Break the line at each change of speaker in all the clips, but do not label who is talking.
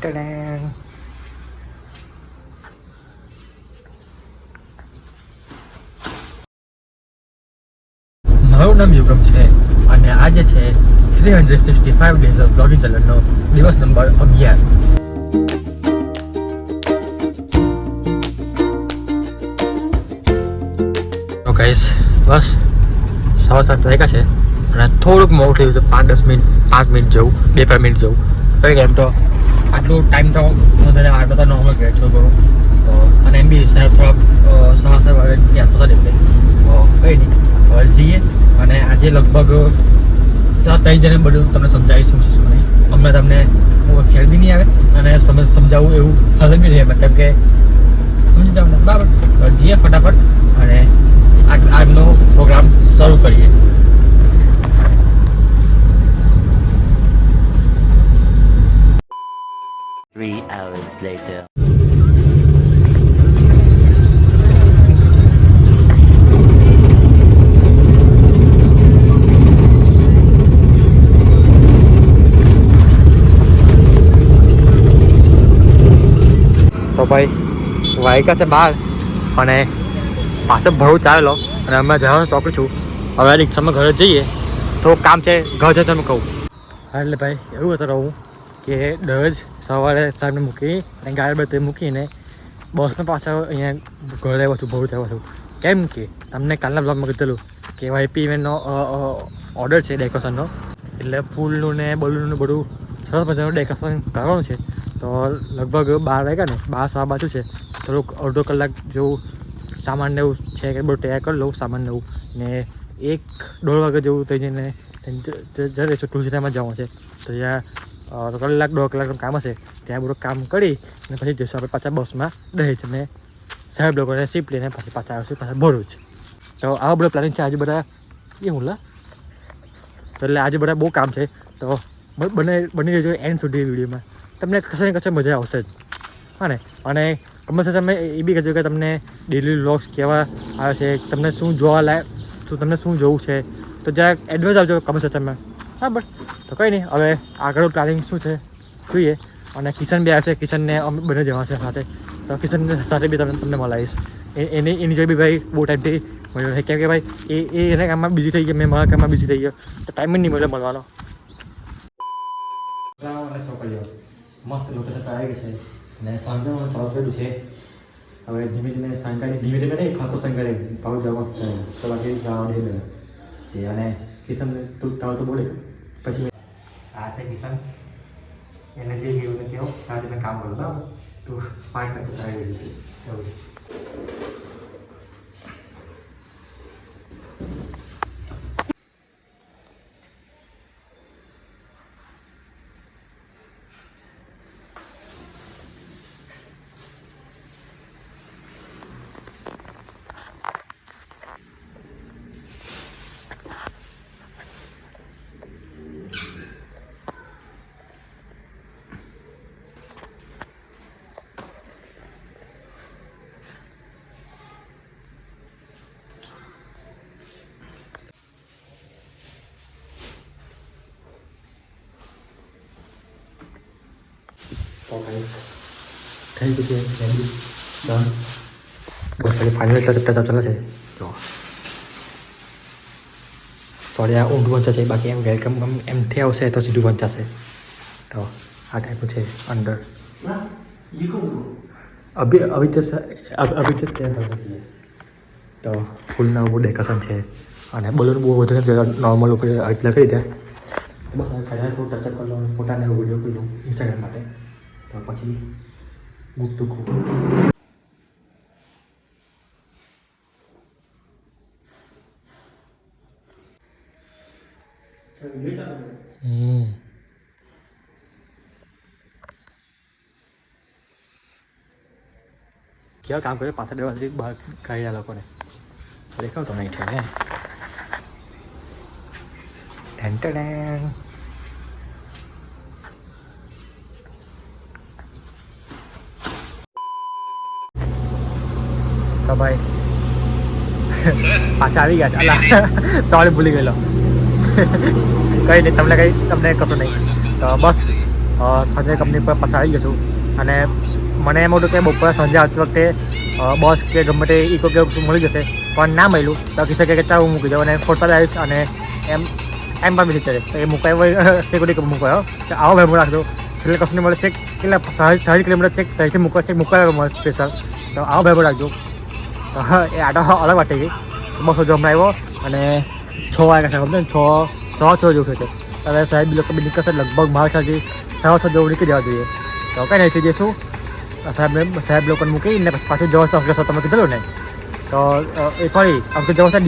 Ten મારું નામ યુગમ છે અને આજે છે three hundred sixty five days of blogging દિવસ નંબર અગિયાર. તો બસ સવા સાત વાગ્યા છે અને થોડુંક મોડું થયું છે, પાંચ દસ મિનિટ, પાંચ મિનિટ જેવું, બે પાંચ મિનિટ જેવું. કંઈ એમ તો આટલું ટાઈમ તો વધારે આટલો બધા નોર્મલ થોડું ઘણું અને એમ બી સાહેબ થોડા સવા સાહેબ આવે આસપાસ જ કંઈ નહીં. હવે જઈએ અને આજે લગભગ ત્યાં જણે બધું તમને સમજાવી શું શું નહીં. અમને તમને હું ખ્યાલ બી નહીં આવે. અને સમજ, સમજાવવું એવું હાલ બી નહીં. મતલબ કે, સમજી જાવ બરાબર. જઈએ ફટાફટ. ભાઈ, વાયકા છે બહાર અને પાછો ભરું ચાલેલો અને અમે જવાનું ચોકડ છું. હવે રિક્ષામાં ઘરે જઈએ. તો કામ છે, ઘર જતા તમે કહું. એટલે ભાઈ, એવું હતું રહું કે દરજ સવારે સાહેબને મૂકી અને ગાડી બધે મૂકીને બસમાં પાછા અહીંયા ઘરે આવ્યો છું ભરું આવ્યો છું. કેમ કે તમને કાલના બ્લોગમાં કીધેલું કે વાયપી ઇવેન્ટનો ઓર્ડર છે ડેકોરેશનનો એટલે ફૂલનું ને બલૂનનું બધું સરસ મજાનું ડેકોરેશન કરવાનું છે. તો લગભગ બાર વાગ્યા ને, બાર સવા બાજુ છે. થોડુંક અડધો કલાક જેવું સામાન ને એવું છે કે બધું તૈયાર કરી લઉં, સામાન ને એવું. ને એક દોઢ વાગે જેવું થઈ જઈને જ્યારે છે તુલસીધામમાં જવાનું છે. તો ત્યાં કલાક, દોઢ કલાકનું કામ હશે. ત્યાં બધું કામ કરી અને પછી જઈશું આપણે પાછા બસમાં દહેજ અને સાહેબ લોકોને સીપ લઈને પછી પાછા આવશું, પાછા ભરૂચ. તો આવા બધા પ્લાનિંગ છે. આજે બધા, એ હું એટલે આજે બધા બહુ કામ છે. તો બને, બની રહેજો એન્ડ સુધી વિડીયોમાં તમને કશે ને કશે મજા આવશે જ. હા ને? અને કમસે તમે એ બી કહેજો કે તમને ડેલી વ્લોગ્સ કેવા આવે છે, તમને શું જોવા લાયક, શું તમને શું જોવું છે, તો જરાક એડવાન્સ આવજો કમસે તમે. બરાબર તો કંઈ નહીં. હવે આગળનું પ્લાનિંગ શું છે, જોઈએ. અને કિશન બી આવશે. કિશનને અમે બંને જવા છે સાથે. તો કિશન સાથે બી તમને તમને મળાવીશ. એની એની જોઈ બી ભાઈ બહુ ટાઈમથી મળ્યો છે. કેમ કે ભાઈ એ એના કામમાં બિઝી થઈ ગયો. મેં મારા કામમાં બિઝી થઈ ગયો. તો ટાઈમ જ નહીં મળ્યો મળવાનો. છોકરીઓ. મસ્ત લોકેશન આવી ગઈ છે. અને સાંજનું ચાલુ કર્યું છે. હવે ધીમે ધીમે સાંકાની ધીમે ધીમે નહીં, ખાતો સંકારે ભાવ જવા તો બાકી જવા નહીં મેં તે અને કિશન, તું તાવ તો બોલે પછી આ છે કિશન. એને જે કેવું ને કેવું તારે મેં કામ કરતો તું પાંચ પછી આવી ગઈ હતી એવું તો ગાઈસ થઈ ગયું છે રેડી ડન બસ ખાલી ફાઇનલ ટચ ચાલે સોરી આ ઊંધું વંચાશે બાકી એમ વેલકમ એમથી આવશે તો સીધું વંચાશે તો આ ટાઈપનું છે અંડર અભી અભી તો અભી ફૂલના બહુ ડેકોરેશન છે અને બલૂન બહુ વધારે નોર્મલ લોકો એટલે કરી દે બસ હવે ફાઇનલ થોડું ટચઅપ કરી લઉં ફોટાને વીડિયો કરી લઉં ઇન્સ્ટાગ્રામ માટે તો પછી ગુડ ટુ કેવા કામ કરે પાછળ દરવાજે બહાર કાઢ્યા લોકોને. દેખાવ તો નહીં થયો હે? ટેન ટેન તો ભાઈ પાછા આવી ગયા છે. અલા સોરી ભૂલી ગયેલો. કંઈ નહીં તમને કંઈ તમને કશું નહીં. તો બસ અ, સાંજે કંપની પર પાછા આવી ગયો છું. અને મને એમ હતું કે બપોરે સાંજે આવતી વખતે બસ કે ગમે તે ઇકો કે મળી જશે, પણ ના મળ્યું. તો શકે કે ચાલ હું મૂકી જાઉં અને ખોરતા આવીશ અને એમ એમ પણ વિચારે. તો એ મુકાય સિક્યુરિટી મૂકાયો તો આવો ભાઈ રાખજો. છેલ્લે કશું મળે છે કેટલા, સાડી સાડી કિલોમીટર છે, ત્યાંથી મૂકવા છે મૂકાયો મળે સ્પેશિયલ તો આવો ભાઈ રાખજો. તો એ આટો અલગ વાટી ગઈ બસો જો હમણાં આવ્યો અને છ વાગ્યા છે સમજો છ, સવા છ જેવું છે હવે સાહેબ લોકો બી નીકળશે લગભગ મારા ખ્યાલથી સવા છ જેવું નીકળી જવા જોઈએ. તો કંઈ નહીં થઈ જઈશું સાહેબ સાહેબ લોકોને મૂકીને પછી પાછું જવા તો અંકલેશ્વર તમે કીધેલું ને તો એ સોરી અંકલ જવા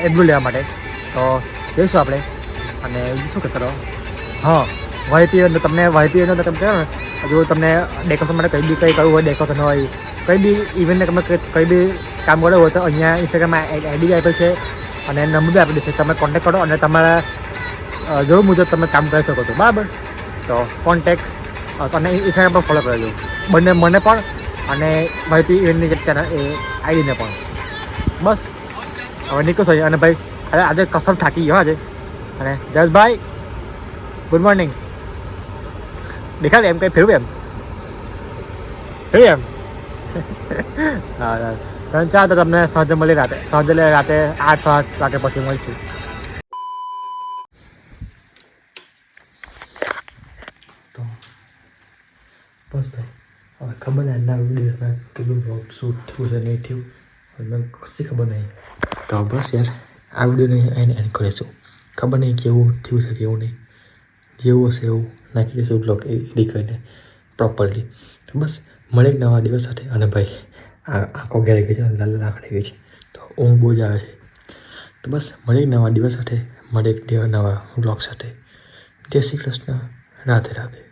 એમ્બ્યુ લેવા માટે તો જઈશું આપણે અને શું કે કરો હા વાયપી તમને વાયપી તમે કહો ને જો તમને ડેકોરેશન માટે કંઈ બી કંઈ કરવું હોય ડેકોરેશન હોય કંઈ બી ઇવેન્ટને તમે કંઈ બી કામ કરવું હોય તો અહીંયા ઇન્સ્ટાગ્રામમાં આઈડી આપેલ છે અને નંબર બી આપેલી છે તમે કોન્ટેક્ટ કરો અને તમારા જરૂર મુજબ તમે કામ કરી શકો છો બરાબર તો કોન્ટેક્ટ અને ઇન્સ્ટાગ્રામ પર ફોલો કરજો. બંને મને પણ અને વાયપી ઇવેન્ટની જે ચેનલ એ આઈડીને પણ. બસ. હવે નીકળશો અહીં. અને ભાઈ, અરે આજે કસમ થાકી ગયો આજે. અને જસભાઈ ગુડ મોર્નિંગ દેખાડ એમ કંઈ ફેરવું એમ? ફેરવું એમ? હા તમે ચાલો તો તમને સાંજે મળી રાતે. સાંજે રાતે આઠ, સાત વાગે પછી મળીશું તો બસ ભાઈ હવે ખબર આજના વિડીયોમાં કેટલું બ્લોગ શૂટ થયું છે, નહીં થયું. મને કશી ખબર નહીં. તો બસ યાર, આ વિડીયોને એને એન્ડ કરીશું. ખબર નહીં કેવું થયું છે, કેવું નહીં. જેવું હશે એવું. નાખી દઈશું બ્લોગ એડિટ કરીને પ્રોપરલી બસ મળે એક નવા દિવસ સાથે. અને ભાઈ આંખો ઘેરી ગઈ છે અને લાલ લાકડી ગઈ છે. તો ઊંઘ બહુ જ આવે છે. તો બસ મળે એક નવા દિવસ સાથે. મળે એક નવા બ્લોગ સાથે. જય શ્રી કૃષ્ણ. રાધે રાધે.